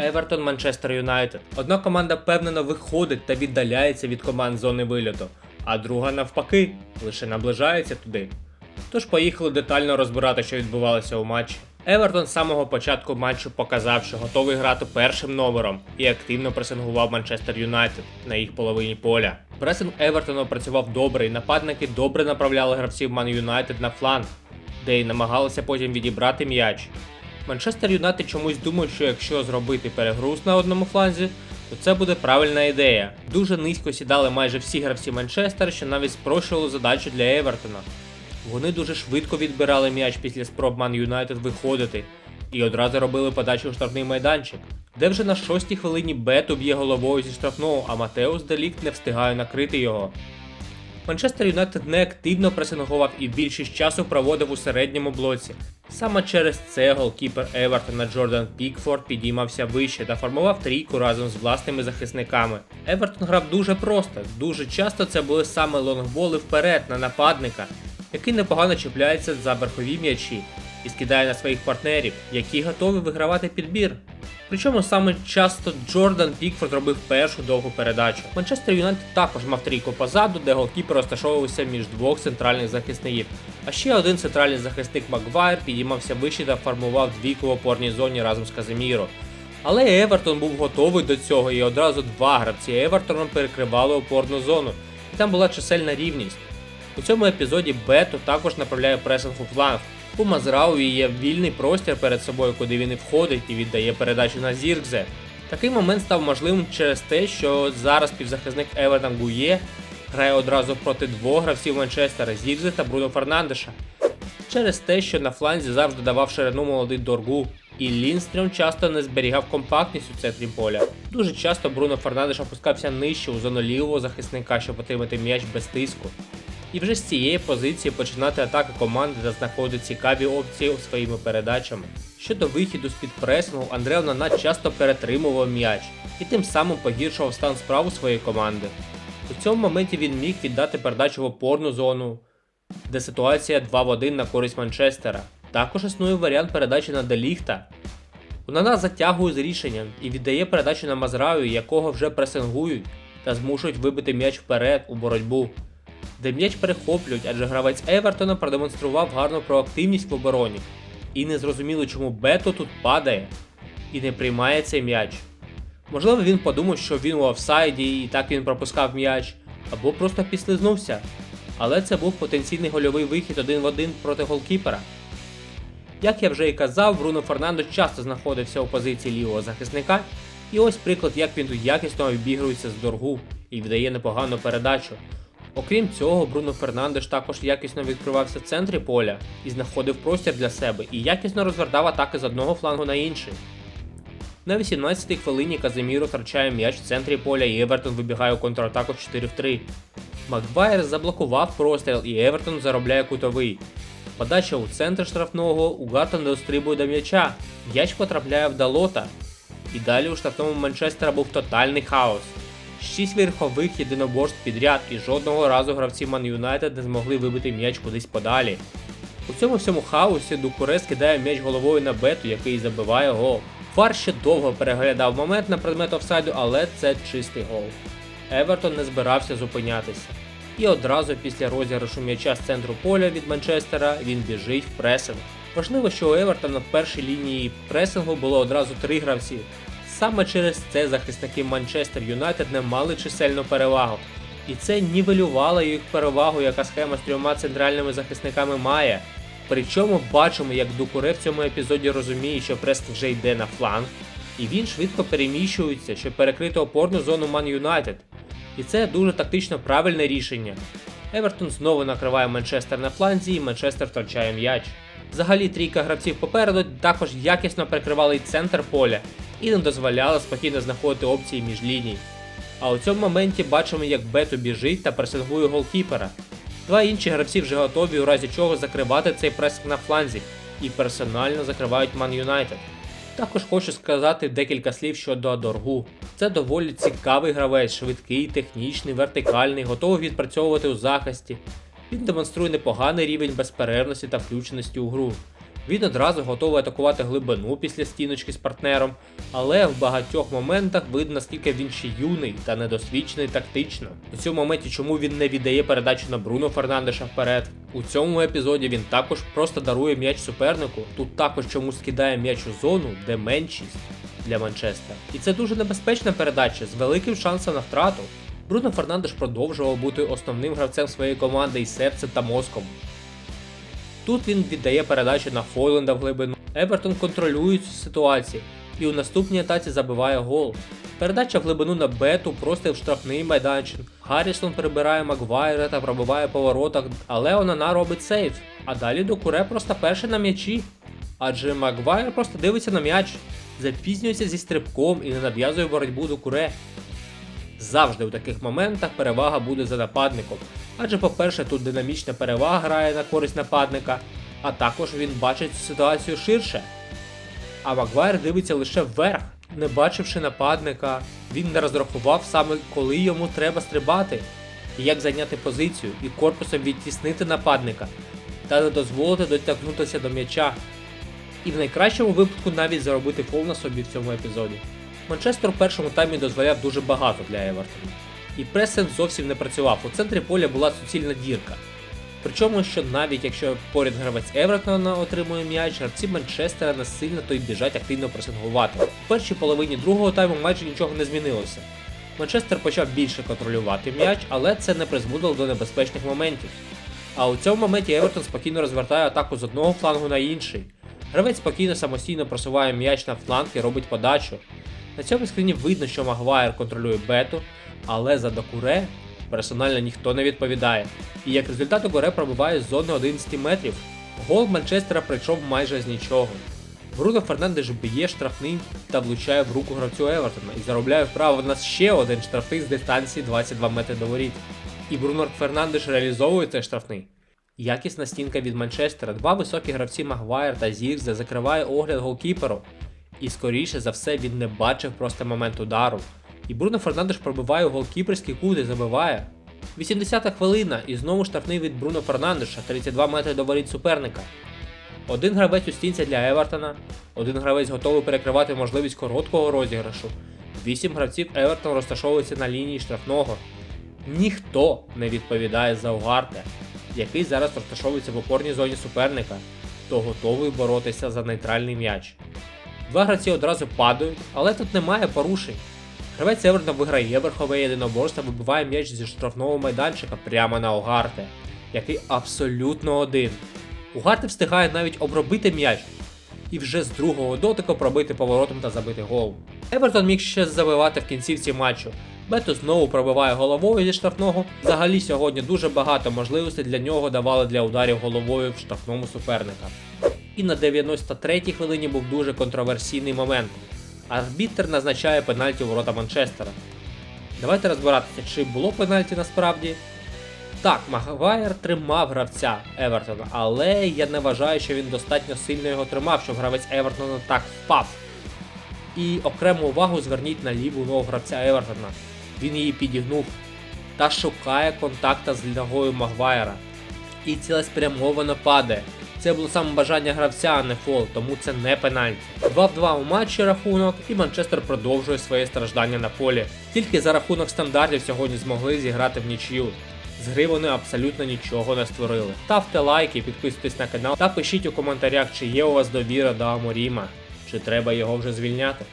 Евертон Манчестер Юнайтед. Одна команда впевнено виходить та віддаляється від команд зони вильоту, а друга навпаки лише наближається туди. Тож поїхали детально розбирати, що відбувалося у матчі. Евертон з самого початку матчу показав, що готовий грати першим номером і активно пресингував Манчестер Юнайтед на їх половині поля. Пресинг Евертону працював добре, і нападники добре направляли гравців Ман Юнайтед на фланг, де й намагалися потім відібрати м'яч. Манчестер Юнайтед чомусь думають, що якщо зробити перегруз на одному фланзі, то це буде правильна ідея. Дуже низько сідали майже всі гравці Манчестера, що навіть спрощувало задачу для Евертона. Вони дуже швидко відбирали м'яч після спроб Ман Юнайтед виходити і одразу робили подачу у штрафний майданчик, де вже на шостій хвилині Бету б'є головою зі штрафного, а Матеус Делікт не встигає накрити його. Манчестер Юнайтед неактивно пресингував і більшість часу проводив у середньому блоці. Саме через це голкіпер Евертона Джордан Пікфорд підіймався вище та формував трійку разом з власними захисниками. Евертон грав дуже просто, дуже часто це були саме лонгболи вперед на нападника, який непогано чіпляється за верхові м'ячі і скидає на своїх партнерів, які готові вигравати підбір. Причому саме часто Джордан Пікфорд робив першу довгу передачу. Манчестер Юнайтед також мав трійку позаду, де голкіпер розташовувався між двох центральних захисників. А ще один центральний захисник Макгвайр підіймався вище та формував двійку в опорній зоні разом з Казиміро. Але Евертон був готовий до цього і одразу два гравці Евертоном перекривали опорну зону, і там була чисельна рівність. У цьому епізоді Бето також направляє пресинг у фланг. У Мазрауї є вільний простір перед собою, куди він і входить і віддає передачу на Зіркзе. Такий момент став можливим через те, що зараз півзахисник Евертон Гує грає одразу проти двох гравців Манчестера Зіркзе та Бруно Фернандеша. Через те, що на фланзі завжди давав ширину молодий Доргу, і Лінстрем часто не зберігав компактність у центрі поля. Дуже часто Бруно Фернандеш опускався нижче у зону лівого захисника, щоб отримати м'яч без тиску. І вже з цієї позиції починати атаки команди та знаходити цікаві опції своїми передачами. Щодо вихіду з під пресингу, Андре Онана часто перетримував м'яч і тим самим погіршував стан справ у своєї команди. У цьому моменті він міг віддати передачу в опорну зону, де ситуація 2 в 1 на користь Манчестера. Також існує варіант передачі на Деліхта. Онана затягує з рішенням і віддає передачу на Мазраю, якого вже пресингують та змушують вибити м'яч вперед у боротьбу де м'яч перехоплюють, адже гравець Евертона продемонстрував гарну проактивність в обороні. І не зрозуміло, чому Бето тут падає і не приймає цей м'яч. Можливо, він подумав, що він у офсайді і так він пропускав м'яч, або просто підслизнувся. Але це був потенційний гольовий вихід один в один проти голкіпера. Як я вже і казав, Бруно Фернандо часто знаходився у позиції лівого захисника, і ось приклад, як він тут якісно обігрується з доргу і віддає непогану передачу. Окрім цього, Бруно Фернандеш також якісно відкривався в центрі поля і знаходив простір для себе і якісно розвертав атаки з одного флангу на інший. На 18-й хвилині Казиміро втрачає м'яч в центрі поля і Евертон вибігає у контратаку 4 в 3. Макбайер заблокував простріл і Евертон заробляє кутовий. Подача у центр штрафного, Угартон дострибує до м'яча, м'яч потрапляє в Далота. І далі у штрафному Манчестера був тотальний хаос. Шість верхових єдиноборств підряд і жодного разу гравці Ман Юнайтед не змогли вибити м'яч кудись подалі. У цьому всьому хаосі Дукуре скидає м'яч головою на бету, який забиває гол. Фар ще довго переглядав момент на предмет офсайду, але це чистий гол. Евертон не збирався зупинятися. І одразу після розіграшу м'яча з центру поля від Манчестера він біжить в пресинг. Важливо, що у Евертона в першій лінії пресингу було одразу три гравці, Саме через це захисники Манчестер Юнайтед не мали чисельну перевагу. І це нівелювало їх перевагу, яка схема з трьома центральними захисниками має. Причому бачимо, як Дукуре в цьому епізоді розуміє, що пресинг вже йде на фланг, і він швидко переміщується, щоб перекрити опорну зону Ман Юнайтед. І це дуже тактично правильне рішення. Евертон знову накриває Манчестер на фланзі, і Манчестер втрачає м'яч. Взагалі трійка гравців попереду також якісно прикривали й центр поля і не дозволяли спокійно знаходити опції між ліній. А у цьому моменті бачимо, як Бето біжить та пресингує голкіпера. Два інші гравці вже готові у разі чого закривати цей пресинг на фланзі і персонально закривають Ман Юнайтед. Також хочу сказати декілька слів щодо Доргу. Це доволі цікавий гравець, швидкий, технічний, вертикальний, готовий відпрацьовувати у захисті. Він демонструє непоганий рівень безперервності та включеності у гру. Він одразу готовий атакувати глибину після стіночки з партнером, але в багатьох моментах видно, наскільки він ще юний та недосвідчений тактично. У цьому моменті, чому він не віддає передачу на Бруно Фернандеша вперед. У цьому епізоді він також просто дарує м'яч супернику, тут також чомусь кидає м'яч у зону, де меншість для Манчестера. І це дуже небезпечна передача з великим шансом на втрату. Бруно Фернандеш продовжував бути основним гравцем своєї команди і серцем та мозком. Тут він віддає передачу на Хойленда в глибину. Евертон контролює цю ситуацію і у наступній атаці забиває гол. Передача в глибину на бету просто в штрафний майданчик. Гаррісон прибирає Магуайра та пробиває по воротах, але Онана робить сейф. А далі Докуре просто перший на м'ячі. Адже Магуайр просто дивиться на м'яч, запізнюється зі стрибком і не нав'язує боротьбу Докуре. Завжди у таких моментах перевага буде за нападником. Адже, по-перше, тут динамічна перевага грає на користь нападника, а також він бачить ситуацію ширше. А Магуайр дивиться лише вверх, не бачивши нападника, він не розрахував саме коли йому треба стрибати, і як зайняти позицію і корпусом відтіснити нападника, та не дозволити дотягнутися до м'яча. І в найкращому випадку навіть заробити фол на собі в цьому епізоді. Манчестер у першому таймі дозволяв дуже багато для Евертона. І пресинг зовсім не працював. У центрі поля була суцільна дірка. Причому, що навіть якщо поряд гравець Евертона отримує м'яч, гравці Манчестера не сильно то й біжать активно пресингувати. У першій половині другого тайму майже нічого не змінилося. Манчестер почав більше контролювати м'яч, але це не призводило до небезпечних моментів. А у цьому моменті Евертон спокійно розвертає атаку з одного флангу на інший. Гравець спокійно самостійно просуває м'яч на фланг і робить подачу. На цьому скріні видно, що Магуайр контролює бету, але за Докуре персонально ніхто не відповідає. І як результат Докуре пробиває з зони 11 метрів. Гол Манчестера прийшов майже з нічого. Бруно Фернандеш б'є штрафний та влучає в руку гравцю Евертона і заробляє право на ще один штрафний з дистанції 22 метри до воріт. І Бруно Фернандеш реалізовує цей штрафний. Якісна стінка від Манчестера, два високі гравці Магуайр та Зірзе закриває огляд голкіперу. І скоріше за все він не бачив просто момент удару. І Бруно Фернандеш пробиває у голкіперський кут і забиває. 80-та хвилина і знову штрафний від Бруно Фернандеша 32 метри до воріт суперника. Один гравець у стінці для Евертона, один гравець готовий перекривати можливість короткого розіграшу. Вісім гравців Евертон розташовуються на лінії штрафного. Ніхто не відповідає за Угарте, який зараз розташовується в опорній зоні суперника, то готовий боротися за нейтральний м'яч. Два гравці одразу падають, але тут немає порушень. Гравець Евертона виграє верхове єдиноборство, вибиває м'яч зі штрафного майданчика прямо на Огарте, який абсолютно один. Угарте встигає навіть обробити м'яч і вже з другого дотику пробити поворотом та забити гол. Евертон міг ще забивати в кінцівці матчу. Бето знову пробиває головою зі штрафного. Взагалі сьогодні дуже багато можливостей для нього давали для ударів головою в штрафному суперника. І на 93-й хвилині був дуже контроверсійний момент. Арбітер назначає пенальті у ворота Манчестера. Давайте розбиратися, чи було пенальті насправді. Так, Магуайр тримав гравця Евертона, але я не вважаю, що він достатньо сильно його тримав, щоб гравець Евертона так впав. І окрему увагу зверніть на ліву ногу гравця Евертона. Він її підігнув та шукає контакта з ногою Магуайра. І цілеспрямовано падає. Це було саме бажання гравця, а не фол, тому це не пенальті. 2 в 2 у матчі рахунок, і Манчестер продовжує своє страждання на полі. Тільки за рахунок стандартів сьогодні змогли зіграти в нічию. З гри вони абсолютно нічого не створили. Ставте лайки, підписуйтесь на канал та пишіть у коментарях, чи є у вас довіра до Аморіма, чи треба його вже звільняти.